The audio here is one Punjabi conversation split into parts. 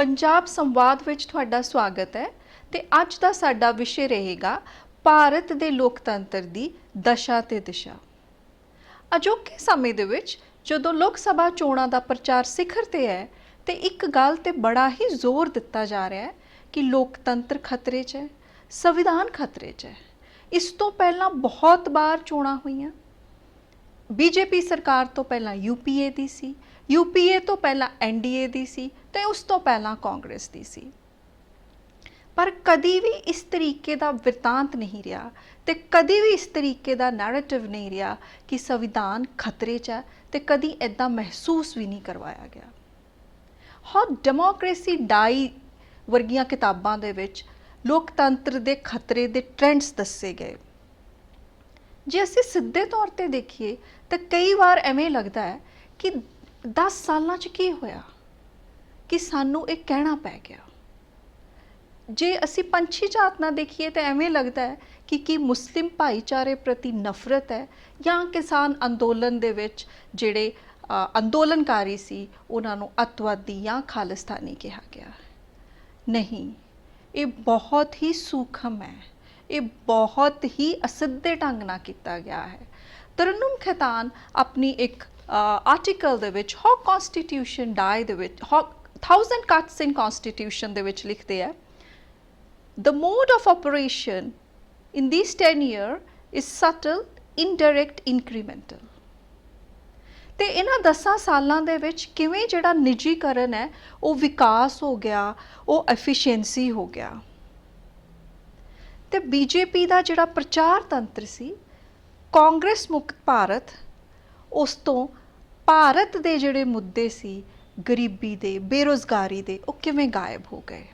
ਪੰਜਾਬ ਸੰਵਾਦ ਵਿੱਚ ਤੁਹਾਡਾ ਸਵਾਗਤ ਹੈ ਤੇ ਅੱਜ ਦਾ ਸਾਡਾ ਵਿਸ਼ੇ ਰਹੇਗਾ ਭਾਰਤ ਦੇ ਲੋਕਤੰਤਰ ਦੀ ਦਸ਼ਾ ਤੇ ਦਿਸ਼ਾ। ਅਜੋਕੇ ਸਮੇਂ ਦੇ ਵਿੱਚ ਜਦੋਂ ਲੋਕ ਸਭਾ ਚੋਣਾਂ ਦਾ ਪ੍ਰਚਾਰ ਸਿਖਰ ਤੇ ਹੈ ਤੇ ਇੱਕ ਗੱਲ ਤੇ ਬੜਾ ਹੀ ਜ਼ੋਰ ਦਿੱਤਾ ਜਾ ਰਿਹਾ ਹੈ ਕਿ ਲੋਕਤੰਤਰ ਖਤਰੇ 'ਚ ਹੈ, ਸੰਵਿਧਾਨ ਖਤਰੇ 'ਚ ਹੈ। ਇਸ ਤੋਂ ਪਹਿਲਾਂ ਬਹੁਤ ਵਾਰ ਚੋਣਾਂ ਹੋਈਆਂ। ਬੀਜੇਪੀ ਸਰਕਾਰ ਤੋਂ ਪਹਿਲਾਂ ਯੂਪੀਏ ਦੀ ਸੀ ਯੂਪੀਏ ਤੋਂ ਪਹਿਲਾਂ ਐਨਡੀਏ ਦੀ ਸੀ ਤੇ ਉਸ ਤੋਂ ਪਹਿਲਾਂ ਕਾਂਗਰਸ ਦੀ ਸੀ। ਪਰ ਕਦੀ ਵੀ ਇਸ ਤਰੀਕੇ ਦਾ ਵਿਰਤਾਂਤ ਨਹੀਂ ਰਿਹਾ ਤੇ ਕਦੀ ਵੀ ਇਸ ਤਰੀਕੇ ਦਾ ਨੈਰੇਟਿਵ ਨਹੀਂ ਰਿਹਾ ਕਿ ਸੰਵਿਧਾਨ ਖਤਰੇ 'ਚ ਹੈ ਤੇ ਕਦੀ ਇਦਾਂ ਮਹਿਸੂਸ ਵੀ ਨਹੀਂ ਕਰਵਾਇਆ ਗਿਆ। ਹਾਊ ਡੈਮੋਕ੍ਰੇਸੀ ਡਾਈ ਵਰਗੀਆਂ ਕਿਤਾਬਾਂ ਦੇ ਵਿੱਚ ਲੋਕਤੰਤਰ ਦੇ ਖਤਰੇ ਦੇ ਟ੍ਰੈਂਡਸ ਦੱਸੇ ਗਏ। ਜੇ ਅਸੀਂ ਸਿੱਧੇ ਤੌਰ ਤੇ ਦੇਖੀਏ ਤਾਂ ਕਈ ਵਾਰ ਐਵੇਂ ਲੱਗਦਾ ਹੈ ਕਿ 10 ਸਾਲਾਂ 'ਚ ਕੀ ਹੋਇਆ ਕਿ ਸਾਨੂੰ ਇਹ ਕਹਿਣਾ ਪੈ ਗਿਆ? ਜੇ ਅਸੀਂ ਪੰਛੀ ਜਾਤ ਨਾਲ ਦੇਖੀਏ ਤਾਂ ਐਵੇਂ ਲੱਗਦਾ ਹੈ ਕਿ ਕੀ ਮੁਸਲਿਮ ਭਾਈਚਾਰੇ ਪ੍ਰਤੀ ਨਫ਼ਰਤ ਹੈ ਜਾਂ ਕਿਸਾਨ ਅੰਦੋਲਨ ਦੇ ਵਿੱਚ ਜਿਹੜੇ ਅੰਦੋਲਨਕਾਰੀ ਸੀ, ਉਹਨਾਂ ਨੂੰ ਅਤਵਾਦੀ ਜਾਂ ਖਾਲਿਸਤਾਨੀ ਕਿਹਾ ਗਿਆ ਨਹੀਂ, ਇਹ ਬਹੁਤ ਹੀ ਸੂਖਮ ਹੈ। ਇਹ ਬਹੁਤ ਹੀ ਅਸਿੱਧੇ ਢੰਗ ਨਾਲ ਕੀਤਾ ਗਿਆ ਹੈ। ਤਰਨਮ ਖੈਤਾਨ ਆਪਣੀ ਇੱਕ ਆਰਟੀਕਲ ਦੇ ਵਿੱਚ ਹਾਊ ਕਨਸਟੀਟਿਊਸ਼ਨ ਡਾਈ ਦੇ ਵਿੱਚ ਹਾਊ 1000 ਕਟਸ ਇਨ ਕਨਸਟੀਟਿਊਸ਼ਨ ਦੇ ਵਿੱਚ ਲਿਖਦੇ ਆ The mode of operation in these 10 year is subtle, indirect, incremental. ਤੇ ਇਹਨਾਂ 10 ਸਾਲਾਂ ਦੇ ਵਿੱਚ ਕਿਵੇਂ ਜਿਹੜਾ ਨਿੱਜੀਕਰਨ ਹੈ ਉਹ ਵਿਕਾਸ ਹੋ ਗਿਆ ਉਹ ਐਫੀਸ਼ੀਐਂਸੀ ਹੋ ਗਿਆ ਤੇ ਬੀਜੇਪੀ ਦਾ ਜਿਹੜਾ ਪ੍ਰਚਾਰ ਤੰਤਰ ਸੀ ਕਾਂਗਰਸ ਮੁਕਤ ਭਾਰਤ ਉਸ ਤੋਂ ਭਾਰਤ ਦੇ ਜਿਹੜੇ ਮੁੱਦੇ ਸੀ, ਗਰੀਬੀ ਦੇ, ਬੇਰੋਜ਼ਗਾਰੀ ਦੇ, ਉਹ ਕਿਵੇਂ ਗਾਇਬ ਹੋ ਗਏ?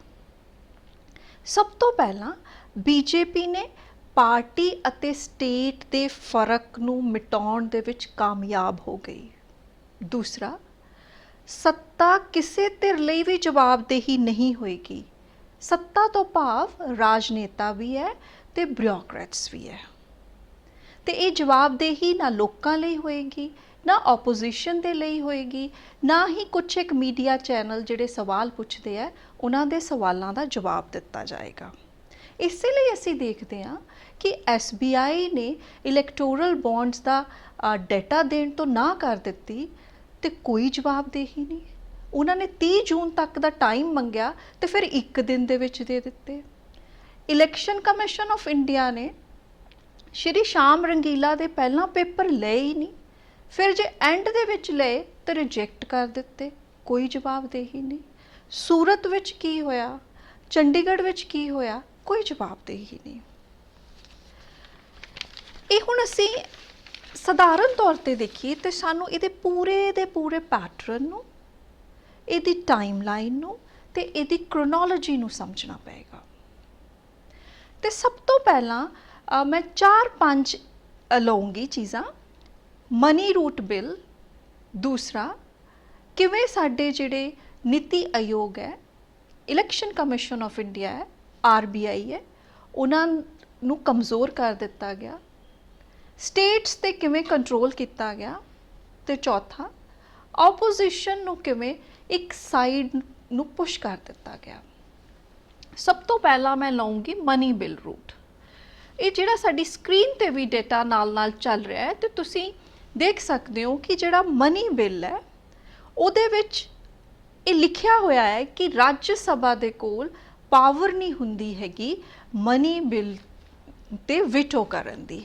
ਸਭ ਤੋਂ ਪਹਿਲਾਂ ਬੀਜੇਪੀ ਨੇ ਪਾਰਟੀ ਅਤੇ ਸਟੇਟ ਦੇ ਫ਼ਰਕ ਨੂੰ ਮਿਟਾਉਣ ਦੇ ਵਿੱਚ ਕਾਮਯਾਬ ਹੋ ਗਈ। ਦੂਸਰਾ, ਸੱਤਾ ਕਿਸੇ ਧਿਰ ਲਈ ਵੀ ਜਵਾਬਦੇਹੀ ਨਹੀਂ ਹੋਏਗੀ। ਸੱਤਾ ਤੋਂ ਭਾਵ ਰਾਜਨੇਤਾ ਵੀ ਹੈ ਤੇ ਬਿਊਰੋਕਰੇਟਸ ਵੀ ਹੈ। ਤੇ ਇਹ ਜਵਾਬਦੇਹੀ ਨਾ ਲੋਕਾਂ ਲਈ ਹੋਏਗੀ ਨਾ ਆਪੋਜੀਸ਼ਨ ਦੇ ਲਈ ਹੋਏਗੀ, ਨਾ ਹੀ ਕੁਝ ਇੱਕ ਮੀਡੀਆ ਚੈਨਲ ਜਿਹੜੇ ਸਵਾਲ ਪੁੱਛਦੇ ਆ, ਉਹਨਾਂ ਦੇ ਸਵਾਲਾਂ ਦਾ ਜਵਾਬ ਦਿੱਤਾ ਜਾਏਗਾ। ਇਸੇ ਲਈ ਅਸੀਂ ਦੇਖਦੇ ਹਾਂ ਕਿ SBI ਨੇ ਇਲੈਕਟੋਰਲ ਬੌਂਡਸ ਦਾ ਡਾਟਾ ਦੇਣ ਤੋਂ ਨਾ ਕਰ ਦਿੱਤੀ ਤੇ ਕੋਈ ਜਵਾਬਦੇਹੀ ਨਹੀਂ। ਉਹਨਾਂ ਨੇ 30 ਜੂਨ ਤੱਕ ਦਾ ਟਾਈਮ ਮੰਗਿਆ ਤੇ ਫਿਰ ਇੱਕ ਦਿਨ ਦੇ ਵਿੱਚ ਦੇ ਦਿੱਤੇ। ਇਲੈਕਸ਼ਨ ਕਮਿਸ਼ਨ ਆਫ ਇੰਡੀਆ ਨੇ ਸ਼੍ਰੀ ਸ਼ਾਮ ਰੰਗੀਲਾ ਦੇ ਪਹਿਲਾਂ ਪੇਪਰ ਲਏ ਹੀ ਨਹੀਂ। ਫਿਰ ਜੇ ਐਂਡ ਦੇ ਵਿੱਚ ਲਏ ਤਾਂ ਰਿਜੈਕਟ ਕਰ ਦਿੱਤੇ, ਕੋਈ ਜਵਾਬਦੇਹੀ ਨਹੀਂ। ਸੂਰਤ ਵਿੱਚ ਕੀ ਹੋਇਆ? ਚੰਡੀਗੜ੍ਹ ਵਿੱਚ ਕੀ ਹੋਇਆ? ਕੋਈ ਜਵਾਬਦੇਹੀ ਨਹੀਂ। ਇਹ ਹੁਣ ਅਸੀਂ ਸਧਾਰਨ ਤੌਰ ਤੇ ਦੇਖੀਏ ਤੇ ਸਾਨੂੰ ਇਹਦੇ ਪੂਰੇ ਦੇ ਪੂਰੇ ਪੈਟਰਨ ਨੂੰ, ਇਹਦੀ ਟਾਈਮਲਾਈਨ ਨੂੰ ਤੇ ਇਹਦੀ ਕ੍ਰੋਨੋਲੋਜੀ ਨੂੰ ਸਮਝਣਾ ਪਏਗਾ। ਤੇ ਸਭ ਤੋਂ ਪਹਿਲਾਂ ਮੈਂ 4-5 ਲਵਾਂਗੀ ਚੀਜ਼ਾਂ। ਮਨੀ ਰੂਟ ਬਿੱਲ ਦੂਸਰਾ ਕਿਵੇਂ ਸਾਡੇ ਜਿਹੜੇ ਨੀਤੀ ਆਯੋਗ ਹੈ ਇਲੈਕਸ਼ਨ ਕਮਿਸ਼ਨ ਆਫ ਇੰਡੀਆ ਹੈ ਆਰਬੀਆਈ ਹੈ ਉਹਨਾਂ ਨੂੰ ਕਮਜ਼ੋਰ ਕਰ ਦਿੱਤਾ ਗਿਆ ਸਟੇਟਸ ਤੇ ਕਿਵੇਂ ਕੰਟਰੋਲ ਕੀਤਾ ਗਿਆ ਤੇ ਚੌਥਾ ਆਪੋਜੀਸ਼ਨ ਨੂੰ ਕਿਵੇਂ ਇੱਕ ਸਾਈਡ ਨੂੰ ਪੁਸ਼ ਕਰ ਦਿੱਤਾ ਗਿਆ ਸਭ ਤੋਂ ਪਹਿਲਾਂ ਮੈਂ ਲਵਾਂਗੀ ਮਨੀ ਬਿੱਲ ਰੂਟ ਇਹ ਜਿਹੜਾ ਸਾਡੀ ਸਕਰੀਨ ਤੇ ਵੀ ਡਾਟਾ ਨਾਲ-ਨਾਲ ਚੱਲ ਰਿਹਾ ਹੈ ਤੇ ਤੁਸੀਂ ਦੇਖ ਸਕਦੇ ਹੋ ਕਿ ਜਿਹੜਾ ਮਨੀ ਬਿੱਲ ਹੈ, ਉਹਦੇ ਵਿੱਚ ਇਹ ਲਿਖਿਆ ਹੋਇਆ ਹੈ ਕਿ ਰਾਜ ਸਭਾ ਦੇ ਕੋਲ ਪਾਵਰ ਨਹੀਂ ਹੁੰਦੀ ਹੈਗੀ ਮਨੀ ਬਿੱਲ ਤੇ ਵਿਟੋ ਕਰਨ ਦੀ।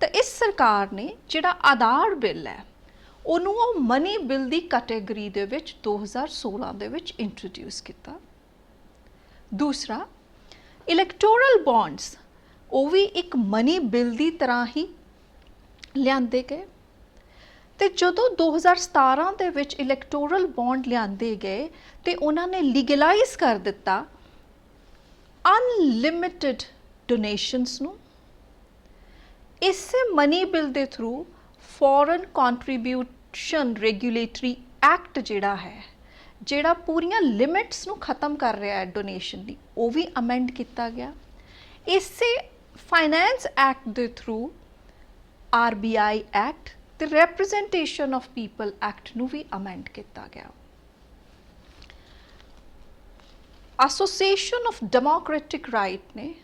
ਤਾਂ ਇਸ ਸਰਕਾਰ ਨੇ ਜਿਹੜਾ ਆਧਾਰ ਬਿੱਲ ਹੈ, ਉਹਨੂੰ ਉਹ ਮਨੀ ਬਿੱਲ ਦੀ ਕੈਟਾਗਰੀ ਦੇ ਵਿੱਚ 2016 ਦੇ ਵਿੱਚ ਇੰਟਰੋਡਿਊਸ ਕੀਤਾ। ਦੂਸਰਾ ਇਲੈਕਟੋਰਲ ਬੌਂਡਸ ਉਹ ਵੀ ਇੱਕ ਮਨੀ ਬਿੱਲ ਦੀ ਤਰ੍ਹਾਂ ਹੀ ਲਿਆਂਦੇ ਗਏ। ਤੇ ਜਦੋਂ 2017 ਦੇ ਵਿੱਚ ਇਲੈਕਟੋਰਲ ਬੌਂਡ ਲਿਆਂਦੇ ਗਏ ਤੇ ਉਹਨਾਂ ਨੇ ਲੀਗਲਾਈਜ਼ ਕਰ ਦਿੱਤਾ ਅਨਲਿਮਿਟਿਡ ਡੋਨੇਸ਼ਨਸ ਨੂੰ, ਇਸੇ ਮਨੀ ਬਿੱਲ ਦੇ through foreign contribution regulatory act ਜਿਹੜਾ ਹੈ, ਜਿਹੜਾ ਪੂਰੀਆਂ ਲਿਮਿਟਸ ਨੂੰ ਖਤਮ ਕਰ ਰਿਹਾ ਹੈ ਡੋਨੇਸ਼ਨ ਦੀ, ਉਹ ਵੀ ਅਮੈਂਡ ਕੀਤਾ ਗਿਆ। ਇਸੇ ਫਾਈਨੈਂਸ ਐਕਟ ਦੇ ਥਰੂ ਆਰਬੀਆਈ ਐਕਟ ਤੇ ਰਿਪਰੈਜ਼ੈਂਟੇਸ਼ਨ ਆਫ ਪੀਪਲ ਐਕਟ ਨੂੰ ਵੀ ਅਮੈਂਡ ਕੀਤਾ ਗਿਆ। ਐਸੋਸੀਏਸ਼ਨ ਆਫ ਡੈਮੋਕ੍ਰੈਟਿਕ ਰਾਈਟ ਨੇ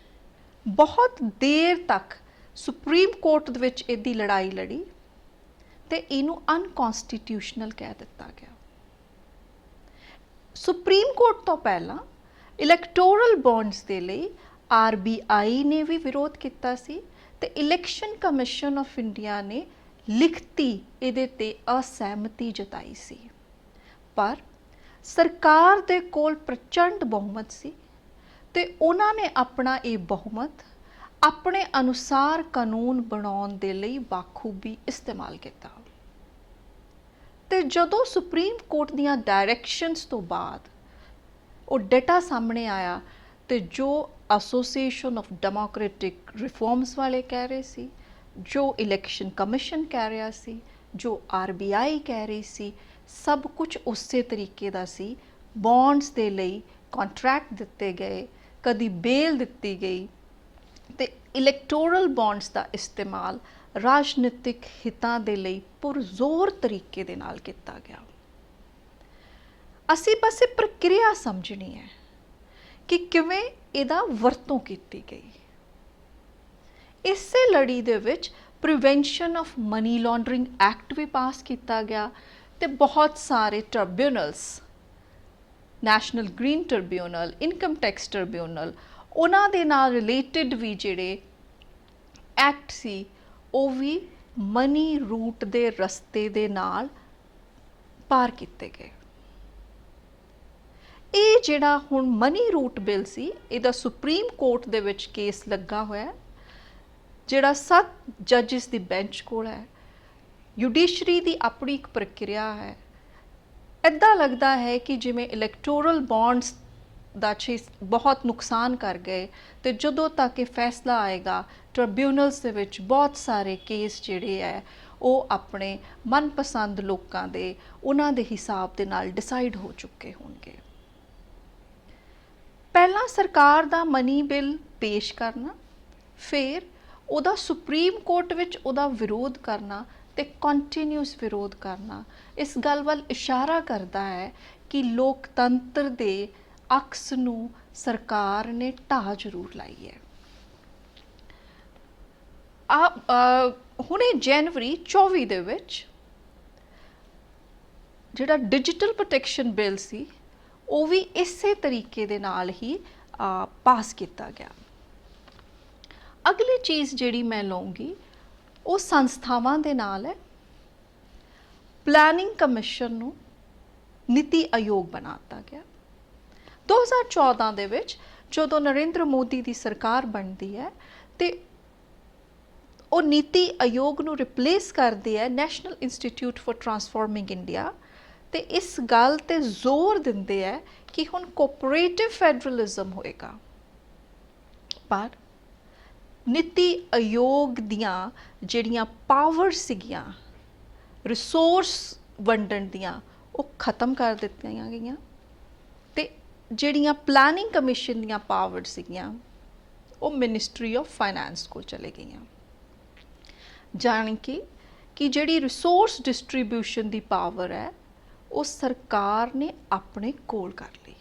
ਬਹੁਤ ਦੇਰ ਤੱਕ ਸੁਪਰੀਮ ਕੋਰਟ ਦੇ ਵਿੱਚ ਇਹਦੀ ਲੜਾਈ ਲੜੀ ਤੇ ਇਹਨੂੰ ਅਨਕਨਸਟੀਟਿਊਸ਼ਨਲ ਕਹਿ ਦਿੱਤਾ ਗਿਆ। ਸੁਪਰੀਮ ਕੋਰਟ ਤੋਂ ਪਹਿਲਾਂ ਇਲੈਕਟੋਰਲ ਬੌਂਡਸ ਦੇ ਲਈ ਆਰਬੀਆਈ ਨੇ ਵੀ ਵਿਰੋਧ ਕੀਤਾ ਸੀ ਤੇ ਇਲੈਕਸ਼ਨ ਕਮਿਸ਼ਨ ਆਫ ਇੰਡੀਆ ਨੇ ਲਿਖਤੀ, ਇਹਦੇ ਤੇ ਅਸਹਿਮਤੀ ਜਤਾਈ ਸੀ। ਪਰ ਸਰਕਾਰ ਦੇ ਕੋਲ ਪ੍ਰਚੰਡ ਬਹੁਮਤ ਸੀ ਤੇ ਉਹਨਾਂ ਨੇ ਆਪਣਾ ਇਹ ਬਹੁਮਤ ਆਪਣੇ ਅਨੁਸਾਰ ਕਾਨੂੰਨ ਬਣਾਉਣ ਦੇ ਲਈ ਬਾਖੂਬੀ ਇਸਤੇਮਾਲ ਕੀਤਾ। ਤੇ ਜਦੋਂ ਸੁਪਰੀਮ ਕੋਰਟ ਦੀਆਂ ਡਾਇਰੈਕਸ਼ਨਸ ਤੋਂ ਬਾਅਦ ਉਹ ਡਾਟਾ ਸਾਹਮਣੇ ਆਇਆ ਤੇ ਜੋ ਐਸੋਸੀਏਸ਼ਨ ਆਫ ਡੈਮੋਕ੍ਰੈਟਿਕ ਰਿਫਾਰਮਸ ਵਾਲੇ ਕਹਿ ਰਹੇ ਸੀ ਜੋ ਇਲੈਕਸ਼ਨ ਕਮਿਸ਼ਨ ਕਹਿ ਰਿਹਾ ਸੀ, ਜੋ ਆਰਬੀਆਈ ਕਹਿ ਰਹੀ ਸੀ, ਸਭ ਕੁਝ ਉਸੇ ਤਰੀਕੇ ਦਾ ਸੀ। ਬੌਂਡਸ ਦੇ ਲਈ ਕੰਟਰੈਕਟ ਦਿੱਤੇ ਗਏ, ਕਦੀ ਬੇਲ ਦਿੱਤੀ ਗਈ ਤੇ ਇਲੈਕਟੋਰਲ ਬੌਂਡਸ ਦਾ ਇਸਤੇਮਾਲ ਰਾਜਨੀਤਿਕ ਹਿੱਤਾਂ ਦੇ ਲਈ ਪੁਰਜ਼ੋਰ ਤਰੀਕੇ ਦੇ ਨਾਲ ਕੀਤਾ ਗਿਆ। ਅਸੀਂ ਬਸ ਇਹ ਪ੍ਰਕਿਰਿਆ ਸਮਝਣੀ ਹੈ ਕਿ ਕਿਵੇਂ ਇਹਦਾ ਵਰਤੋਂ ਕੀਤੀ ਗਈ। ਇਸੇ ਲੜੀ ਦੇ ਵਿੱਚ prevention of money laundering act we pass ਕੀਤਾ ਗਿਆ ਤੇ ਬਹੁਤ ਸਾਰੇ tribunals national green tribunal income tax tribunal ਉਹਨਾਂ ਦੇ ਨਾਲ ਰਿਲੇਟਡ ਵੀ ਜਿਹੜੇ ਐਕਟ ਸੀ, ਉਹ ਵੀ ਮਨੀ ਰੂਟ ਦੇ ਰਸਤੇ ਦੇ ਨਾਲ ਪਾਰ ਕੀਤੇ ਗਏ। ਇਹ ਜਿਹੜਾ ਹੁਣ ਮਨੀ ਰੂਟ ਬਿੱਲ ਸੀ, ਇਹਦਾ ਸੁਪਰੀਮ ਕੋਰਟ ਦੇ ਵਿੱਚ ਕੇਸ ਲੱਗਾ ਹੋਇਆ ਜਿਹੜਾ ਸੱਤ ਜੱਜਸ ਦੀ ਬੈਂਚ ਕੋਲ ਹੈ ਜੁਡੀਸ਼ਰੀ ਦੀ ਆਪਣੀ ਇੱਕ ਪ੍ਰਕਿਰਿਆ ਹੈ। ਇੱਦਾਂ ਲੱਗਦਾ ਹੈ ਕਿ ਜਿਵੇਂ ਇਲੈਕਟੋਰਲ ਬੌਂਡਸ ਦਾ ਛੇ ਬਹੁਤ ਨੁਕਸਾਨ ਕਰ ਗਏ ਤੇ ਜਦੋਂ ਤੱਕ ਇਹ ਫੈਸਲਾ ਆਏਗਾ ਟ੍ਰਿਬਿਊਨਲਸ ਦੇ ਵਿੱਚ ਬਹੁਤ ਸਾਰੇ ਕੇਸ ਜਿਹੜੇ ਹੈ, ਉਹ ਆਪਣੇ ਮਨਪਸੰਦ ਲੋਕਾਂ ਦੇ, ਉਹਨਾਂ ਦੇ ਹਿਸਾਬ ਦੇ ਨਾਲ ਡਿਸਾਈਡ ਹੋ ਚੁੱਕੇ ਹੋਣਗੇ। ਪਹਿਲਾਂ ਸਰਕਾਰ ਦਾ ਮਨੀ ਬਿੱਲ ਪੇਸ਼ ਕਰਨਾ, ਫਿਰ ਉਹਦਾ ਸੁਪਰੀਮ ਕੋਰਟ ਵਿੱਚ ਉਹਦਾ ਵਿਰੋਧ ਕਰਨਾ ਤੇ ਕੰਟੀਨਿਊਸ ਵਿਰੋਧ ਕਰਨਾ, ਇਸ ਗੱਲ ਵੱਲ ਇਸ਼ਾਰਾ ਕਰਦਾ ਹੈ ਕਿ ਲੋਕਤੰਤਰ ਦੇ ਅਕਸ ਨੂੰ ਸਰਕਾਰ ਨੇ ਢਾਹ ਜ਼ਰੂਰ ਲਾਈ ਹੈ। ਆ ਹੁਣੇ ਜਨਵਰੀ 24 ਦੇ ਵਿੱਚ ਜਿਹੜਾ ਡਿਜੀਟਲ ਪ੍ਰੋਟੈਕਸ਼ਨ ਬਿੱਲ ਸੀ, ਉਹ ਵੀ ਇਸੇ ਤਰੀਕੇ ਦੇ ਨਾਲ ਹੀ ਪਾਸ ਕੀਤਾ ਗਿਆ। ਅਗਲੀ ਚੀਜ਼ ਜਿਹੜੀ ਮੈਂ ਲਵਾਂਗੀ ਉਹ ਸੰਸਥਾਵਾਂ ਦੇ ਨਾਲ ਹੈ। ਪਲੈਨਿੰਗ ਕਮਿਸ਼ਨ ਨੂੰ ਨੀਤੀ ਆਯੋਗ ਬਣਾਤਾ ਗਿਆ। 2014 ਦੇ ਵਿੱਚ ਜਦੋਂ ਨਰਿੰਦਰ ਮੋਦੀ ਦੀ ਸਰਕਾਰ ਬਣਦੀ ਹੈ ਤੇ ਉਹ ਨੀਤੀ ਆਯੋਗ ਨੂੰ ਰਿਪਲੇਸ ਕਰਦੀ ਹੈ national institute for transforming India ਤੇ ਇਸ ਗੱਲ ਤੇ ਜ਼ੋਰ ਦਿੰਦੇ ਹੈ ਕਿ ਹੁਣ ਕੋਆਪਰੇਟਿਵ ਫੈਡਰਲਿਜ਼ਮ ਹੋਏਗਾ। ਪਰ ਨੀਤੀ ਆਯੋਗ ਦੀਆਂ ਜਿਹੜੀਆਂ ਪਾਵਰ ਸੀਗੀਆਂ ਰਿਸੋਰਸ ਵੰਡਣ ਦੀਆਂ, ਉਹ ਖਤਮ ਕਰ ਦਿੱਤੀਆਂ ਗਈਆਂ। ਤੇ ਜਿਹੜੀਆਂ ਪਲੈਨਿੰਗ ਕਮਿਸ਼ਨ ਦੀਆਂ ਪਾਵਰ ਸੀਗੀਆਂ, ਉਹ ਮਿਨਿਸਟਰੀ ਆਫ ਫਾਈਨੈਂਸ ਕੋਲ ਚਲੇ ਗਈਆਂ। ਜਾਣ ਕਿ ਕਿ ਜਿਹੜੀ ਰਿਸੋਰਸ ਡਿਸਟ੍ਰੀਬਿਊਸ਼ਨ ਦੀ ਪਾਵਰ ਹੈ, ਉਹ ਸਰਕਾਰ ਨੇ ਆਪਣੇ ਕੋਲ ਕਰ ਲਈ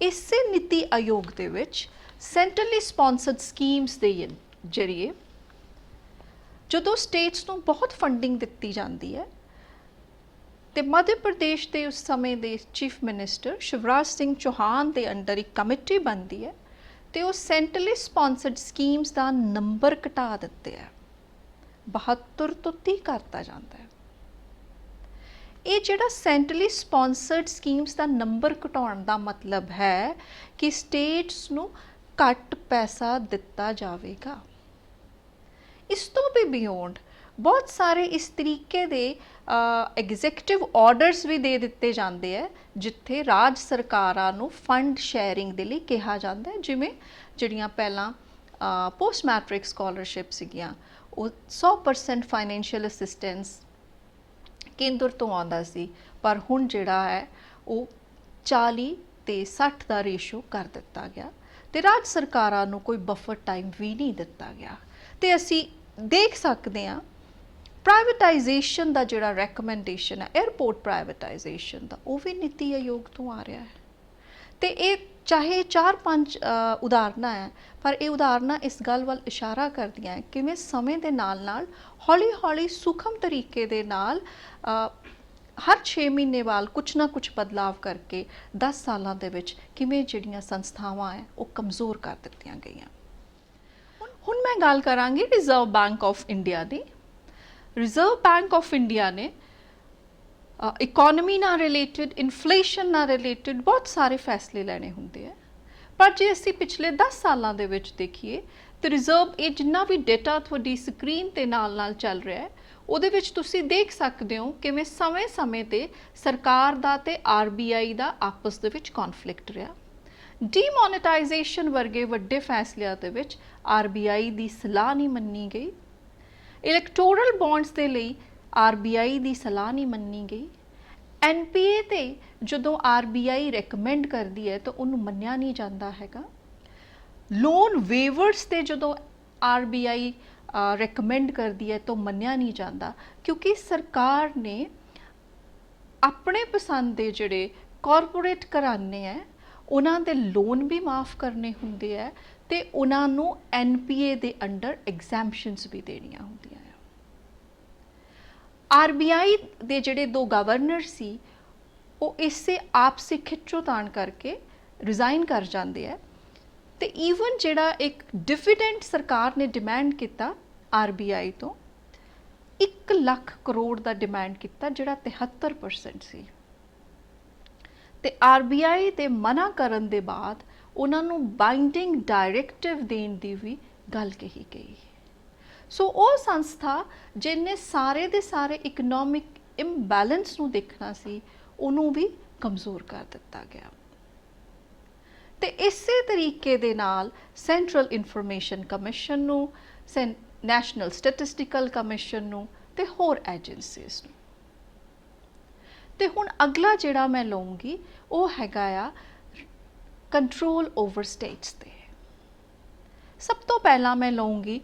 ਇਸੇ ਨੀਤੀ ਆਯੋਗ ਦੇ ਵਿੱਚ ਸੈਂਟਰਲੀ ਸਪਾਂਸਰਡ ਸਕੀਮਸ ਦੇ ਜਰੀਏ ਜਦੋਂ ਸਟੇਟਸ ਨੂੰ ਬਹੁਤ ਫੰਡਿੰਗ ਦਿੱਤੀ ਜਾਂਦੀ ਹੈ, ਤੇ ਮੱਧ ਪ੍ਰਦੇਸ਼ ਦੇ ਉਸ ਸਮੇਂ ਦੇ ਚੀਫ ਮਿਨਿਸਟਰ ਸ਼ਿਵਰਾਜ ਸਿੰਘ ਚੌਹਾਨ ਦੇ ਅੰਡਰ ਇੱਕ ਕਮੇਟੀ ਬਣਦੀ ਹੈ, ਤੇ ਉਹ ਸੈਂਟਰਲੀ ਸਪਾਂਸਰਡ ਸਕੀਮਸ ਦਾ ਨੰਬਰ ਘਟਾ ਦਿੱਤੇ ਹੈ 72 ਤੋਂ 30 ਕਰਤਾ ਜਾਂਦਾ ਹੈ। ਇਹ ਜਿਹੜਾ ਸੈਂਟਰਲੀ ਸਪਾਂਸਰਡ ਸਕੀਮਸ ਦਾ ਨੰਬਰ ਘਟਾਉਣ ਦਾ ਮਤਲਬ ਹੈ ਕਿ ਸਟੇਟਸ ਨੂੰ ਘੱਟ ਪੈਸਾ ਦਿੱਤਾ ਜਾਵੇਗਾ। ਇਸ ਤੋਂ ਵੀ ਬਿਯੋਂਡ ਬਹੁਤ ਸਾਰੇ ਇਸ ਤਰੀਕੇ ਦੇ ਐਗਜ਼ੀਕਟਿਵ ਆਰਡਰਸ ਵੀ ਦੇ ਦਿੱਤੇ ਜਾਂਦੇ ਹੈ ਜਿੱਥੇ ਰਾਜ ਸਰਕਾਰਾਂ ਨੂੰ ਫੰਡ ਸ਼ੇਅਰਿੰਗ ਦੇ ਲਈ ਕਿਹਾ ਜਾਂਦਾ ਹੈ ਜਿਵੇਂ ਜਿਹੜੀਆਂ ਪਹਿਲਾਂ ਪੋਸਟ ਮੈਟ੍ਰਿਕ ਸਕਾਲਰਸ਼ਿਪ ਸੀਗੀਆਂ, ਉਹ 100% ਫਾਈਨੈਂਸ਼ੀਅਲ ਅਸਿਸਟੈਂਸ ਕੇਂਦਰ ਤੋਂ ਆਉਂਦਾ ਸੀ, ਪਰ ਹੁਣ ਜਿਹੜਾ ਹੈ ਉਹ 40 ਤੇ 60 ਦਾ ਰੇਸ਼ੋ ਕਰ ਦਿੱਤਾ ਗਿਆ। ਤੇ ਰਾਜ ਸਰਕਾਰਾਂ ਨੂੰ ਕੋਈ ਬਫਰ ਟਾਈਮ ਵੀ ਨਹੀਂ ਦਿੱਤਾ ਗਿਆ। ਤੇ ਅਸੀਂ ਦੇਖ ਸਕਦੇ ਹਾਂ ਪ੍ਰਾਈਵੇਟਾਈਜੇਸ਼ਨ ਦਾ ਜਿਹੜਾ ਰეკਮੈਂਡੇਸ਼ਨ ਹੈ 에어ਪੋਰਟ ਪ੍ਰਾਈਵੇਟਾਈਜੇਸ਼ਨ ਦਾ, ਉਹ ਵੀ ਨੀਤੀ ਆਯੋਗ ਤੋਂ ਆ ਰਿਹਾ ਹੈ। ਤੇ ਇਹ ਚਾਹੇ 4-5 ਉਦਾਹਰਨਾਂ ਹੈ, ਪਰ ਇਹ ਉਦਾਹਰਨਾਂ ਇਸ ਗੱਲ ਵੱਲ ਇਸ਼ਾਰਾ ਕਰਦੀਆਂ ਹੈ, ਕਿਵੇਂ ਸਮੇਂ ਦੇ ਨਾਲ-ਨਾਲ, ਹੌਲੀ-ਹੌਲੀ ਸੁਖਮ ਤਰੀਕੇ ਦੇ ਨਾਲ ਹਰ 6 ਮਹੀਨੇ ਬਾਅਦ ਕੁਝ ਨਾ ਕੁਝ ਬਦਲਾਵ ਕਰਕੇ 10 ਸਾਲਾਂ ਦੇ ਵਿੱਚ ਕਿਵੇਂ ਜਿਹੜੀਆਂ ਸੰਸਥਾਵਾਂ ਹੈ, ਉਹ ਕਮਜ਼ੋਰ ਕਰ ਦਿੱਤੀਆਂ ਗਈਆਂ। ਹੁਣ- ਮੈਂ ਗੱਲ ਕਰਾਂਗੀ ਰਿਜ਼ਰਵ ਬੈਂਕ ਆਫ ਇੰਡੀਆ ਦੀ। ਰਿਜ਼ਰਵ ਬੈਂਕ ਆਫ ਇੰਡੀਆ ਨੇ ਇਕਨੋਮੀ ਨਾਲ ਰਿਲੇਟਡ ਇਨਫਲੇਸ਼ਨ ਨਾਲ ਰਿਲੇਟਡ ਬਹੁਤ ਸਾਰੇ ਫੈਸਲੇ ਲੈਣੇ ਹੁੰਦੇ ਆ। ਪਰ ਜੇ ਅਸੀਂ ਪਿਛਲੇ 10 ਸਾਲਾਂ ਦੇ ਵਿੱਚ ਦੇਖੀਏ, ਤੇ ਰਿਜ਼ਰਵ ਇਹ ਜਿੰਨਾ ਵੀ ਡਾਟਾ ਤੁਹਾਡੀ ਸਕਰੀਨ ਤੇ ਨਾਲ-ਨਾਲ ਚੱਲ ਰਿਹਾ ਹੈ ਉਹਦੇ ਵਿੱਚ ਤੁਸੀਂ ਦੇਖ ਸਕਦੇ ਹੋ ਕਿਵੇਂ ਸਮੇਂ-ਸਮੇਂ ਤੇ ਸਰਕਾਰ ਦਾ ਤੇ ਆਰਬੀਆਈ ਦਾ ਆਪਸ ਦੇ ਵਿੱਚ ਕਨਫਲਿਕਟ ਰਿਹਾ। ਡੀਮੋਨੇਟਾਈਜੇਸ਼ਨ ਵਰਗੇ ਵੱਡੇ ਫੈਸਲਿਆਂ ਦੇ ਵਿੱਚ ਆਰਬੀਆਈ ਦੀ ਸਲਾਹ ਨਹੀਂ ਮੰਨੀ ਗਈ। ਇਲੈਕਟੋਰਲ ਬੌਂਡਸ ਦੇ ਲਈ ਆਰਬੀਆਈ ਦੀ ਸਲਾਹ ਨਹੀਂ ਮੰਨੀ ਗਈ। ਐਨਪੀਏ ਤੇ ਜਦੋਂ ਆਰਬੀਆਈ ਰეკਮੈਂਡ ਕਰਦੀ ਹੈ ਤਾਂ ਉਹਨੂੰ ਮੰਨਿਆ ਨਹੀਂ ਜਾਂਦਾ ਹੈਗਾ। ਲੋਨ ਵੇਵਰਸ ਤੇ ਜਦੋਂ ਆਰਬੀਆਈ ਰეკਮੈਂਡ ਕਰਦੀ ਹੈ ਤਾਂ ਮੰਨਿਆ ਨਹੀਂ ਜਾਂਦਾ। ਕਿਉਂਕਿ ਸਰਕਾਰ ਨੇ ਆਪਣੇ ਪਸੰਦ ਦੇ ਜਿਹੜੇ ਕਾਰਪੋਰੇਟ ਘਰਾਣੇ ਹੈ, ਉਹਨਾਂ ਦੇ ਲੋਨ ਵੀ ਮਾਫ ਕਰਨੇ ਹੁੰਦੇ ਹੈ ਤੇ ਉਹਨਾਂ ਨੂੰ ਐਨਪੀਏ ਦੇ ਅੰਡਰ ਐਗਜ਼ੈਂਪਸ਼ਨਸ ਵੀ ਦੇਣੀਆਂ ਹੁੰਦੀਆਂ ਹੈ। ਆਰਬੀਆਈ ਦੇ ਜਿਹੜੇ ਦੋ ਗਵਰਨਰ ਸੀ, ਉਹ ਇਸੇ ਆਪਸੀ ਖਿੱਚੋਤਾਣ ਕਰਕੇ ਰਿਜ਼ਾਈਨ ਕਰ ਜਾਂਦੇ ਆ ਤੇ ਈਵਨ ਜਿਹੜਾ ਇੱਕ ਡਿਵੀਡੈਂਡ ਸਰਕਾਰ ਨੇ ਡਿਮਾਂਡ ਕੀਤਾ ਆਰਬੀਆਈ ਤੋਂ 1 ਲੱਖ ਕਰੋੜ ਦਾ ਡਿਮਾਂਡ ਕੀਤਾ, ਜਿਹੜਾ 73% ਸੀ। ਤੇ ਆਰਬੀਆਈ ਦੇ ਮਨਾ ਕਰਨ ਦੇ ਬਾਅਦ ਉਹਨਾਂ ਨੂੰ ਬਾਈਂਡਿੰਗ ਡਾਇਰੈਕਟਿਵ ਦੇਣ ਦੀ ਵੀ ਗੱਲ ਕਹੀ ਗਈ। ਸੋ ਉਹ ਸੰਸਥਾ ਜਿਹਨੇ ਸਾਰੇ ਦੇ ਸਾਰੇ ਇਕਨੋਮਿਕ ਇੰਬੈਲੈਂਸ ਨੂੰ ਦੇਖਣਾ ਸੀ, ਉਹਨੂੰ ਵੀ ਕਮਜ਼ੋਰ ਕਰ ਦਿੱਤਾ ਗਿਆ। ਤੇ ਇਸੇ ਤਰੀਕੇ ਦੇ ਨਾਲ ਸੈਂਟਰਲ ਇਨਫੋਰਮੇਸ਼ਨ ਕਮਿਸ਼ਨ ਨੂੰ ਨੈਸ਼ਨਲ ਸਟੈਟਿਸਟੀਕਲ ਕਮਿਸ਼ਨ ਨੂੰ ਤੇ ਹੋਰ ਏਜੰਸੀਜ਼ ਨੂੰ। ਤੇ ਹੁਣ ਅਗਲਾ ਜਿਹੜਾ ਮੈਂ ਲਵਾਂਗੀ ਉਹ ਹੈਗਾ ਆ ਕੰਟਰੋਲ ਓਵਰ ਸਟੇਟਸ ਤੇ। ਸਭ ਤੋਂ ਪਹਿਲਾਂ ਮੈਂ ਲਵਾਂਗੀ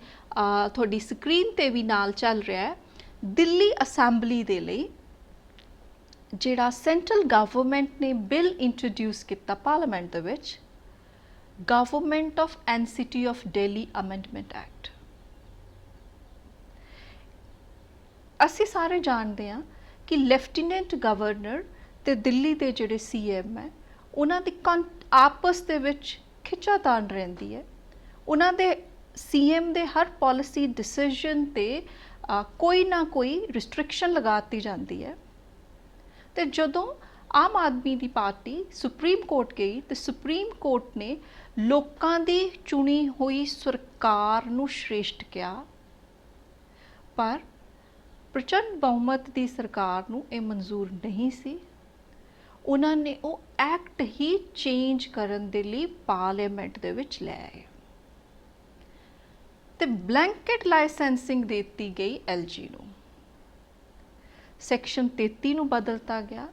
ਤੁਹਾਡੀ ਸਕਰੀਨ ਤੇ ਵੀ ਨਾਲ ਚੱਲ ਰਿਹਾ ਹੈ, ਦਿੱਲੀ ਅਸੈਂਬਲੀ ਦੇ ਲਈ, ਜਿਹੜਾ ਸੈਂਟਰਲ ਗਵਰਨਮੈਂਟ ਨੇ ਬਿੱਲ ਇੰਟਰੋਡਿਊਸ ਕੀਤਾ ਪਾਰਲੀਮੈਂਟ ਦੇ ਵਿੱਚ government of NCT of Delhi amendment act ਅਸੀਂ ਸਾਰੇ ਜਾਣਦੇ ਹਾਂ ਕਿ ਲੈਫਟੀਨੈਂਟ ਗਵਰਨਰ ਤੇ ਦਿੱਲੀ ਦੇ ਜਿਹੜੇ ਸੀਐਮ ਹੈ, ਉਹਨਾਂ ਦੀ ਕੌਨ- ਆਪਸ ਦੇ ਵਿੱਚ ਖਿੱਚਾਤਾਣ ਰਹਿੰਦੀ ਹੈ। ਉਹਨਾਂ ਦੇ ਸੀਐਮ ਦੇ ਹਰ ਪਾਲਿਸੀ ਡਿਸੀਜਨ ਤੇ ਕੋਈ ਨਾ ਕੋਈ ਰਿਸਟ੍ਰਿਕਸ਼ਨ ਲਗਾਤੀ ਜਾਂਦੀ ਹੈ। ਤੇ ਜਦੋਂ ਆਮ ਆਦਮੀ ਦੀ ਪਾਰਟੀ ਸੁਪਰੀਮ ਕੋਰਟ ਗਈ ਤੇ ਸੁਪਰੀਮ ਕੋਰਟ ਨੇ ਲੋਕਾਂ ਦੀ ਚੁਣੀ ਹੋਈ ਸਰਕਾਰ ਨੂੰ ਸ਼੍ਰੇਸ਼ਟ ਕਿਹਾ। ਪਰ ਪ੍ਰਚੰਡ ਬਹੁਮਤ ਦੀ ਸਰਕਾਰ ਨੂੰ ਇਹ ਮਨਜ਼ੂਰ ਨਹੀਂ ਸੀ। ਉਹਨਾਂ ਨੇ ਉਹ ਐਕਟ ਹੀ ਚੇਂਜ ਕਰਨ ਦੇ ਲਈ ਪਾਰਲੀਮੈਂਟ ਦੇ ਵਿੱਚ ਲੈ ਆਏ। ਤੇ ਬਲੈਂਕਟ ਲਾਇਸੈਂਸਿੰਗ ਦਿੱਤੀ ਗਈ ਐਲਜੀ ਨੂੰ। ਸੈਕਸ਼ਨ 33 ਨੂੰ ਬਦਲਤਾ ਗਿਆ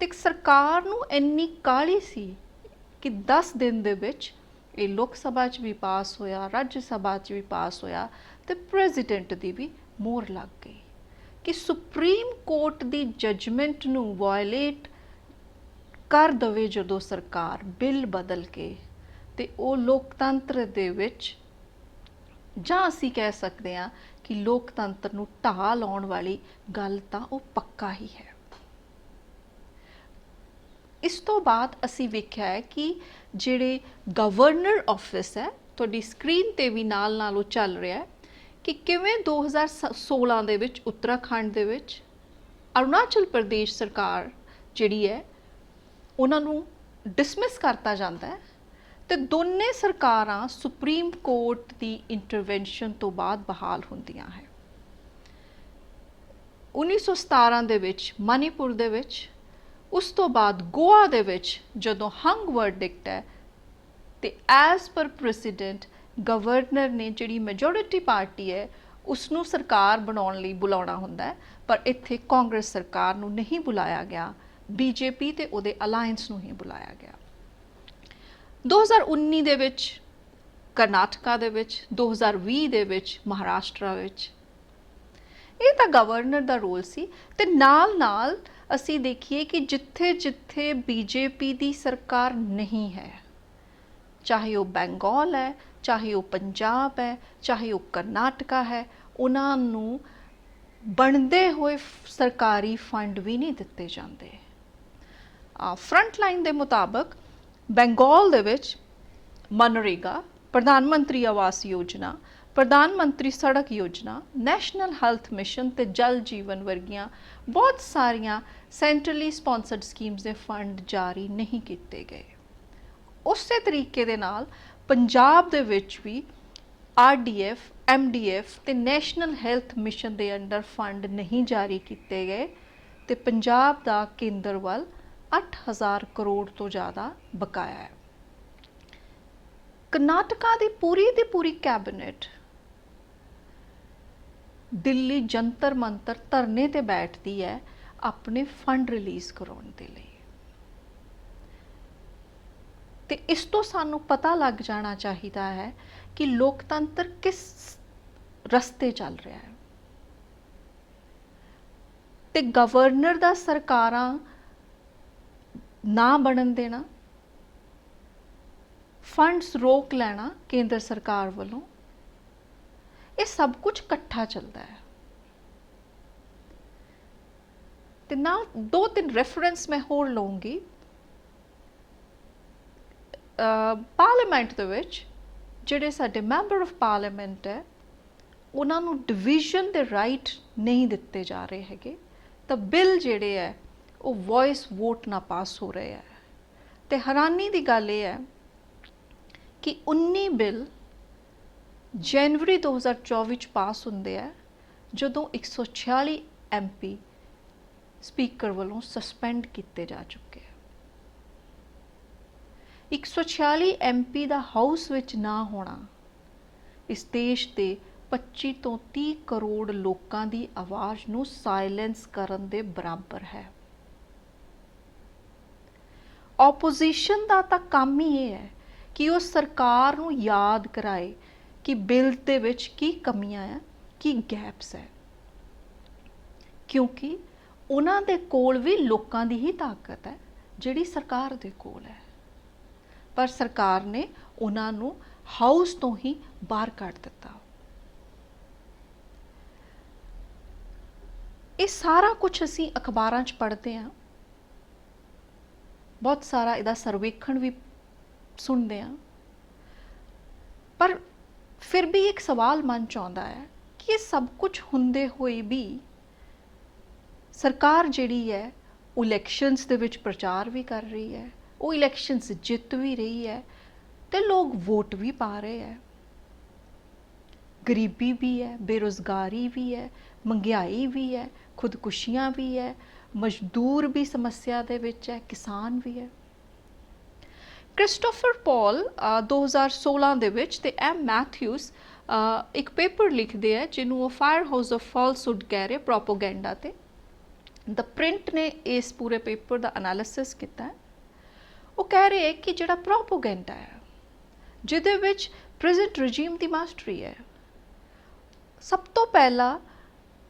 ਤੇ ਸਰਕਾਰ ਨੂੰ ਇੰਨੀ ਕਾਹਲੀ ਸੀ ਕਿ 10 ਦਿਨ ਦੇ ਵਿੱਚ ਇਹ ਲੋਕ ਸਭਾ 'ਚ ਵੀ ਪਾਸ ਹੋਇਆ, ਰਾਜ ਸਭਾ 'ਚ ਵੀ ਪਾਸ ਹੋਇਆ ਤੇ ਪ੍ਰੈਜ਼ੀਡੈਂਟ ਦੀ ਵੀ ਮੋਹਰ ਲੱਗ ਗਈ। ਕਿ ਸੁਪਰੀਮ ਕੋਰਟ ਦੀ ਜਜਮੈਂਟ ਨੂੰ ਵਾਇਲੇਟ ਕਰ ਦਵੇ ਜਦੋਂ ਸਰਕਾਰ ਬਿੱਲ ਬਦਲ ਕੇ ਤੇ ਉਹ ਲੋਕਤੰਤਰ ਦੇ ਵਿੱਚ, ਜਾਂ ਅਸੀਂ ਕਹਿ ਸਕਦੇ ਹਾਂ ਕਿ ਲੋਕਤੰਤਰ ਨੂੰ ਢਾਹ ਲਾਉਣ ਵਾਲੀ ਗੱਲ ਤਾਂ ਉਹ ਪੱਕਾ ਹੀ ਹੈ। ਇਸ ਤੋਂ ਬਾਅਦ ਅਸੀਂ ਵੇਖਿਆ ਹੈ ਕਿ ਜਿਹੜੇ ਗਵਰਨਰ ਆਫਿਸ ਹੈ, ਤੁਹਾਡੀ ਸਕਰੀਨ ਤੇ ਵੀ ਨਾਲ ਨਾਲ ਉਹ ਚੱਲ ਰਿਹਾ ਹੈ ਕਿ ਕਿਵੇਂ 2016 ਦੇ ਵਿੱਚ, ਉੱਤਰਾਖੰਡ ਦੇ ਵਿੱਚ ਅਰੁਣਾਚਲ ਪ੍ਰਦੇਸ਼ ਸਰਕਾਰ ਜਿਹੜੀ ਹੈ, ਉਹਨਾਂ ਨੂੰ ਡਿਸਮਿਸ ਕਰਤਾ ਜਾਂਦਾ ਹੈ ਤੇ ਦੋਨੇ ਸਰਕਾਰਾਂ ਸੁਪਰੀਮ ਕੋਰਟ ਦੀ ਇੰਟਰਵੈਂਸ਼ਨ ਤੋਂ ਬਾਅਦ ਬਹਾਲ ਹੁੰਦੀਆਂ ਹੈ। 1917 ਦੇ ਵਿੱਚ ਮਨੀਪੁਰ ਦੇ ਵਿੱਚ, ਉਸ ਤੋਂ ਬਾਅਦ ਗੋਆ ਦੇ ਵਿੱਚ ਜਦੋਂ ਹੰਗ ਵਰਡਿਕਟ ਹੈ ਤੇ ਐਸ ਪਰ ਪ੍ਰੈਸੀਡੈਂਟ ਗਵਰਨਰ ਨੇ ਜਿਹੜੀ ਮੈਜੋਰਿਟੀ ਪਾਰਟੀ ਹੈ ਉਸ ਨੂੰ ਸਰਕਾਰ ਬਣਾਉਣ ਲਈ ਬੁਲਾਉਣਾ ਹੁੰਦਾ ਹੈ, ਪਰ ਇੱਥੇ ਕਾਂਗਰਸ ਸਰਕਾਰ ਨੂੰ ਨਹੀਂ ਬੁਲਾਇਆ ਗਿਆ, ਬੀਜੇਪੀ ਤੇ ਉਹਦੇ ਅਲਾਈਅੰਸ ਨੂੰ ਹੀ ਬੁਲਾਇਆ ਗਿਆ। 2019 ਦੇ ਵਿੱਚ, ਕਰਨਾਟਕਾ ਦੇ ਵਿੱਚ 2020 ਦੇ ਵਿੱਚ, ਮਹਾਰਾਸ਼ਟਰ ਵਿੱਚ। ਇਹ ਤਾਂ ਗਵਰਨਰ ਦਾ ਰੋਲ ਸੀ ਤੇ ਨਾਲ ਨਾਲ ਅਸੀਂ ਦੇਖੀਏ ਕਿ ਜਿੱਥੇ-ਜਿੱਥੇ ਬੀਜੇਪੀ ਦੀ ਸਰਕਾਰ ਨਹੀਂ ਹੈ, ਚਾਹੇ ਉਹ ਬੰਗਾਲ ਹੈ ਚਾਹੇ ਉਹ ਪੰਜਾਬ ਹੈ, ਚਾਹੇ ਉਹ ਕਰਨਾਟਕਾ ਹੈ, ਉਹਨਾਂ ਨੂੰ ਬਣਦੇ ਹੋਏ ਸਰਕਾਰੀ ਫੰਡ ਵੀ ਨਹੀਂ ਦਿੱਤੇ ਜਾਂਦੇ। ਫਰੰਟ ਲਾਈਨ ਦੇ ਮੁਤਾਬਕ ਬੰਗਾਲ ਦੇ ਵਿੱਚ ਮਨਰੇਗਾ ਪ੍ਰਧਾਨ ਮੰਤਰੀ ਆਵਾਸ ਯੋਜਨਾ, ਪ੍ਰਧਾਨ ਮੰਤਰੀ ਸੜਕ ਯੋਜਨਾ, ਨੈਸ਼ਨਲ ਹੈਲਥ ਮਿਸ਼ਨ ਤੇ ਜਲ ਜੀਵਨ ਵਰਗੀਆਂ ਬਹੁਤ ਸਾਰੀਆਂ ਸੈਂਟਰਲੀ ਸਪਾਂਸਰਡ ਸਕੀਮਸ ਦੇ ਫੰਡ ਜਾਰੀ ਨਹੀਂ ਕੀਤੇ ਗਏ। ਉਸੇ ਤਰੀਕੇ ਦੇ ਨਾਲ ਪੰਜਾਬ ਦੇ ਵਿੱਚ ਵੀ ਆਰਡੀਐਫ ਐਮਡੀਐਫ ਤੇ ਨੈਸ਼ਨਲ ਹੈਲਥ ਮਿਸ਼ਨ ਦੇ ਅੰਡਰ ਫੰਡ ਨਹੀਂ ਜਾਰੀ ਕੀਤੇ ਗਏ ਤੇ ਪੰਜਾਬ ਦਾ ਕੇਂਦਰ ਵੱਲ 8000 ਕਰੋੜ ਤੋਂ ਜ਼ਿਆਦਾ ਬਕਾਇਆ ਹੈ। ਕਰਨਾਟਕਾ ਦੀ ਪੂਰੀ ਦੀ ਪੂਰੀ ਕੈਬਨਿਟ ਦਿੱਲੀ ਜੰਤਰ ਮੰਤਰ ਧਰਨੇ ਤੇ ਬੈਠਦੀ ਹੈ ਆਪਣੇ ਫੰਡ ਰਿਲੀਜ਼ ਕਰਾਉਣ ਦੇ ਲਈ। ਤੇ ਇਸ ਤੋਂ ਸਾਨੂੰ ਪਤਾ ਲੱਗ ਜਾਣਾ ਚਾਹੀਦਾ ਹੈ ਕਿ ਲੋਕਤੰਤਰ ਕਿਸ ਰਸਤੇ ਚੱਲ ਰਿਹਾ ਹੈ। ਤੇ ਗਵਰਨਰ ਦਾ ਸਰਕਾਰਾਂ ਨਾ ਬਣਨ ਦੇਣਾ, ਫੰਡਸ ਰੋਕ ਲੈਣਾ ਕੇਂਦਰ ਸਰਕਾਰ ਵੱਲੋਂ, ਇਹ ਸਭ ਕੁਝ ਇਕੱਠਾ ਚੱਲਦਾ ਹੈ। ਤੇ ਨਾਲ ਦੋ ਤਿੰਨ ਰੈਫਰੈਂਸ ਮੈਂ ਹੋਰ ਲਵਾਂਗੀ ਪਾਰਲੀਮੈਂਟ ਦੇ ਵਿੱਚ ਜਿਹੜੇ ਸਾਡੇ ਮੈਂਬਰ ਆਫ ਪਾਰਲੀਮੈਂਟ ਹੈ, ਉਹਨਾਂ ਨੂੰ ਡਿਵੀਜ਼ਨ ਦੇ ਰਾਈਟ ਨਹੀਂ ਦਿੱਤੇ ਜਾ ਰਹੇ ਹੈਗੇ। ਤਾਂ ਬਿੱਲ ਜਿਹੜੇ ਹੈ, ਉਹ ਵੌਇਸ ਵੋਟ ਨਾਲ ਪਾਸ ਹੋ ਰਹੇ ਹੈ। ਤੇ ਹੈਰਾਨੀ ਦੀ ਗੱਲ ਇਹ ਹੈ ਕਿ 19 ਬਿੱਲ ਜਨਵਰੀ 2024 ਚ ਪਾਸ ਹੁੰਦੇ ਆ ਜਦੋਂ 146 ਐਮਪੀ ਸਪੀਕਰ ਵੱਲੋਂ ਸਸਪੈਂਡ ਕੀਤੇ ਜਾ ਚੁੱਕੇ 146 ਐਮਪੀ ਦਾ ਹਾਊਸ ਵਿੱਚ ਨਾ ਹੋਣਾ। ਇਸ ਦੇਸ਼ ਦੇ 25 ਤੋਂ 30 ਕਰੋੜ ਲੋਕਾਂ ਦੀ ਆਵਾਜ਼ ਨੂੰ ਸਾਇਲੈਂਸ ਕਰਨ ਦੇ ਬਰਾਬਰ ਹੈ। ਆਪੋਜੀਸ਼ਨ ਦਾ ਤਾਂ ਕੰਮ ਹੀ ਇਹ ਹੈ ਕਿ ਉਹ ਸਰਕਾਰ ਨੂੰ ਯਾਦ ਕਰਾਏ ਕਿ ਬਿੱਲ ਦੇ ਵਿੱਚ ਕੀ ਕਮੀਆਂ ਹੈ ਕੀ ਗੈਪਸ ਹੈ। ਕਿਉਂਕਿ ਉਹਨਾਂ ਦੇ ਕੋਲ ਵੀ ਲੋਕਾਂ ਦੀ ਹੀ ਤਾਕਤ ਹੈ, ਜਿਹੜੀ ਸਰਕਾਰ ਦੇ ਕੋਲ ਹੈ। ਪਰ ਸਰਕਾਰ ਨੇ ਉਹਨਾਂ ਨੂੰ ਹਾਊਸ ਤੋਂ ਹੀ ਬਾਹਰ ਕੱਢ ਦਿੱਤਾ। ਇਹ ਸਾਰਾ ਕੁਝ ਅਸੀਂ ਅਖਬਾਰਾਂ 'ਚ ਪੜ੍ਹਦੇ ਹਾਂ। ਬਹੁਤ ਸਾਰਾ ਇਹਦਾ ਸਰਵੇਖਣ ਵੀ ਸੁਣਦੇ ਹਾਂ। ਪਰ ਫਿਰ ਵੀ ਇੱਕ ਸਵਾਲ ਮਨ ਚ ਆਉਂਦਾ ਹੈ ਕਿ ਇਹ ਸਭ ਕੁਝ ਹੁੰਦੇ ਹੋਏ ਵੀ ਸਰਕਾਰ ਜਿਹੜੀ ਹੈ ਇਲੈਕਸ਼ਨਸ ਦੇ ਵਿੱਚ ਪ੍ਰਚਾਰ ਵੀ ਕਰ ਰਹੀ ਹੈ। ਉਹ ਇਲੈਕਸ਼ਨਸ ਜਿੱਤ ਵੀ ਰਹੀ ਹੈ ਤੇ ਲੋਕ ਵੋਟ ਵੀ ਪਾ ਰਹੇ ਹੈ। ਗਰੀਬੀ ਵੀ ਹੈ ਬੇਰੋਜ਼ਗਾਰੀ ਵੀ ਹੈ ਮਹਿੰਗਾਈ ਵੀ ਹੈ ਖੁਦਕੁਸ਼ੀਆਂ ਵੀ ਹੈ ਮਜ਼ਦੂਰ ਵੀ ਸਮੱਸਿਆ ਦੇ ਵਿੱਚ ਹੈ ਕਿਸਾਨ ਵੀ ਹੈ। ਕ੍ਰਿਸਟੋਫਰ ਪੌਲ ਅ, 2016 ਦੇ ਵਿੱਚ ਤੇ ਐਮ ਮੈਥਿਊਸ ਇੱਕ ਪੇਪਰ ਲਿਖਦੇ ਆ ਜਿਹਨੂੰ ਉਹ ਫਾਇਰ ਹਾਊਸ ਆਫ ਫਾਲਸਹੁੱਡ ਕਹਿ ਰਹੇ ਪ੍ਰੋਪਗੈਂਡਾ ਤੇ। ਦ ਪ੍ਰਿੰਟ ਨੇ ਇਸ ਪੂਰੇ ਪੇਪਰ ਦਾ ਐਨਾਲਿਸਿਸ ਕੀਤਾ ਹੈ। ਉਹ ਕਹਿ ਰਹੇ ਹੈ ਕਿ ਜਿਹੜਾ ਪ੍ਰੋਪਗੈਂਡਾ ਹੈ, ਜਿਹਦੇ ਵਿੱਚ ਪ੍ਰੈਜ਼ੈਂਟ ਰਜੀਮ ਦੀ ਮਾਸਟਰੀ ਹੈ, ਸਭ ਤੋਂ ਪਹਿਲਾਂ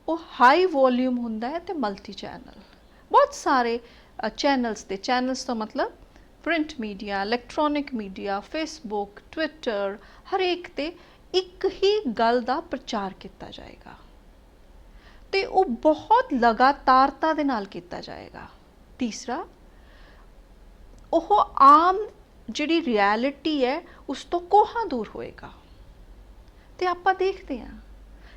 ਉਹ ਹਾਈ ਵੋਲਿਊਮ ਹੁੰਦਾ ਹੈ ਤੇ ਮਲਟੀ ਚੈਨਲ ਬਹੁਤ ਸਾਰੇ ਚੈਨਲਸ ਤੇ ਚੈਨਲਸ ਤੋਂ ਮਤਲਬ print media electronic media Facebook Twitter ਹਰੇਕ ਤੇ ਇੱਕ ਹੀ ਗੱਲ ਦਾ ਪ੍ਰਚਾਰ ਕੀਤਾ ਜਾਏਗਾ। ਤੇ ਉਹ ਬਹੁਤ ਲਗਾਤਾਰਤਾ ਦੇ ਨਾਲ ਕੀਤਾ ਜਾਏਗਾ। ਤੀਸਰਾ ਉਹ ਆਮ ਜਿਹੜੀ ਰਿਐਲਿਟੀ ਹੈ, ਉਸ ਤੋਂ ਕੋਹਾਂ ਦੂਰ ਹੋਏਗਾ। ਤੇ ਆਪਾਂ ਦੇਖਦੇ ਹਾਂ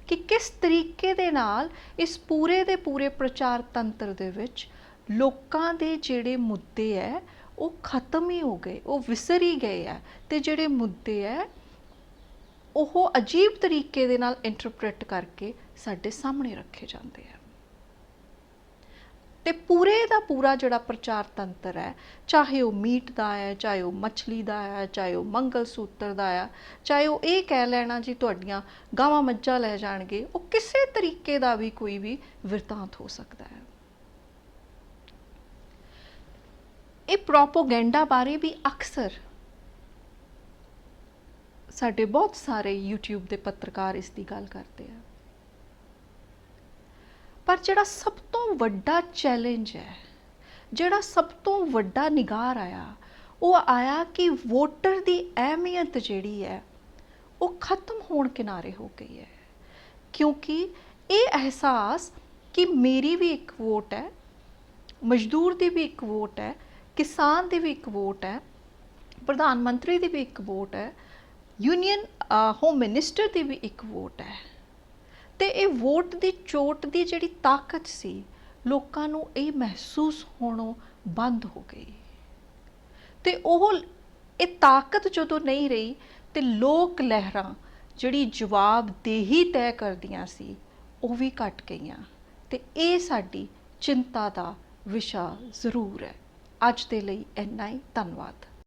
ਕਿ ਕਿਸ ਤਰੀਕੇ ਦੇ ਨਾਲ ਇਸ ਪੂਰੇ ਦੇ ਪੂਰੇ ਪ੍ਰਚਾਰ ਤੰਤਰ ਦੇ ਵਿੱਚ ਲੋਕਾਂ ਦੇ ਜਿਹੜੇ ਮੁੱਦੇ ਹੈ, ਉਹ ਖਤਮ ਹੀ ਹੋ ਗਏ, ਉਹ ਵਿਸਰ ਹੀ ਗਏ ਆ ਤੇ ਜਿਹੜੇ ਮੁੱਦੇ ਹੈ, ਉਹ ਅਜੀਬ ਤਰੀਕੇ ਦੇ ਨਾਲ ਇੰਟਰਪ੍ਰੀਟ ਕਰਕੇ ਸਾਡੇ ਸਾਹਮਣੇ ਰੱਖੇ ਜਾਂਦੇ ਆ ਤੇ ਪੂਰੇ ਦਾ ਪੂਰਾ ਜਿਹੜਾ ਪ੍ਰਚਾਰ ਤੰਤਰ ਹੈ, ਚਾਹੇ ਉਹ ਮੀਟ ਦਾ ਹੈ, ਚਾਹੇ ਉਹ ਮੱਛਲੀ ਦਾ ਹੈ, ਚਾਹੇ ਉਹ ਮੰਗਲ ਸੂਤਰ ਦਾ ਹੈ, ਚਾਹੇ ਉਹ ਇਹ ਕਹਿ ਲੈਣਾ ਜੀ ਤੁਹਾਡੀਆਂ ਗਾਵਾਂ ਮੱਝਾਂ ਲੈ ਜਾਣਗੇ, ਉਹ ਕਿਸੇ ਤਰੀਕੇ ਦਾ ਵੀ ਕੋਈ ਵੀ ਵਿਰਤਾਂਤ ਹੋ ਸਕਦਾ ਹੈ। ਇਹ ਪ੍ਰੋਪੋਗੈਂਡਾ ਬਾਰੇ ਵੀ ਅਕਸਰ ਸਾਡੇ ਬਹੁਤ ਸਾਰੇ YouTube ਦੇ ਪੱਤਰਕਾਰ ਇਸ ਦੀ ਗੱਲ ਕਰਦੇ ਆ। ਪਰ ਜਿਹੜਾ ਸਭ ਤੋਂ ਵੱਡਾ ਚੈਲੰਜ ਹੈ, ਜਿਹੜਾ ਸਭ ਤੋਂ ਵੱਡਾ ਨਿਗਾਰ ਆਇਆ, ਉਹ ਆਇਆ ਕਿ ਵੋਟਰ ਦੀ ਅਹਿਮੀਅਤ ਜਿਹੜੀ ਹੈ, ਉਹ ਖਤਮ ਹੋਣ ਕਿਨਾਰੇ ਹੋ ਗਈ ਹੈ। ਕਿਉਂਕਿ ਇਹ ਅਹਿਸਾਸ ਕਿ ਮੇਰੀ ਵੀ ਇੱਕ ਵੋਟ ਹੈ, ਮਜ਼ਦੂਰ ਦੀ ਵੀ ਇੱਕ ਵੋਟ ਹੈ, ਕਿਸਾਨ ਦੀ ਵੀ ਇੱਕ ਵੋਟ ਹੈ, ਪ੍ਰਧਾਨ ਮੰਤਰੀ ਦੀ ਵੀ ਇੱਕ ਵੋਟ ਹੈ ਯੂਨੀਅਨ ਹੋਮ ਮਿਨਿਸਟਰ ਦੀ ਵੀ ਇੱਕ ਵੋਟ ਹੈ। ਤੇ ਇਹ ਵੋਟ ਦੀ ਚੋਟ ਦੀ ਜਿਹੜੀ ਤਾਕਤ ਸੀ, ਲੋਕਾਂ ਨੂੰ ਇਹ ਮਹਿਸੂਸ ਹੋਣੋਂ ਬੰਦ ਹੋ ਗਈ। ਤੇ ਉਹ ਇਹ ਤਾਕਤ ਜਦੋਂ ਨਹੀਂ ਰਹੀ, ਤੇ ਲੋਕ ਲਹਿਰਾਂ ਜਿਹੜੀ ਜਵਾਬਦੇਹੀ ਤੈਅ ਕਰਦੀਆਂ ਸੀ, ਉਹ ਵੀ ਘਟ ਗਈਆਂ। ਤੇ ਇਹ ਸਾਡੀ ਚਿੰਤਾ ਦਾ ਵਿਸ਼ਾ ਜ਼ਰੂਰ ਹੈ। ਅੱਜ ਦੇ ਲਈ ਇੰਨਾ ਹੀ। ਧੰਨਵਾਦ।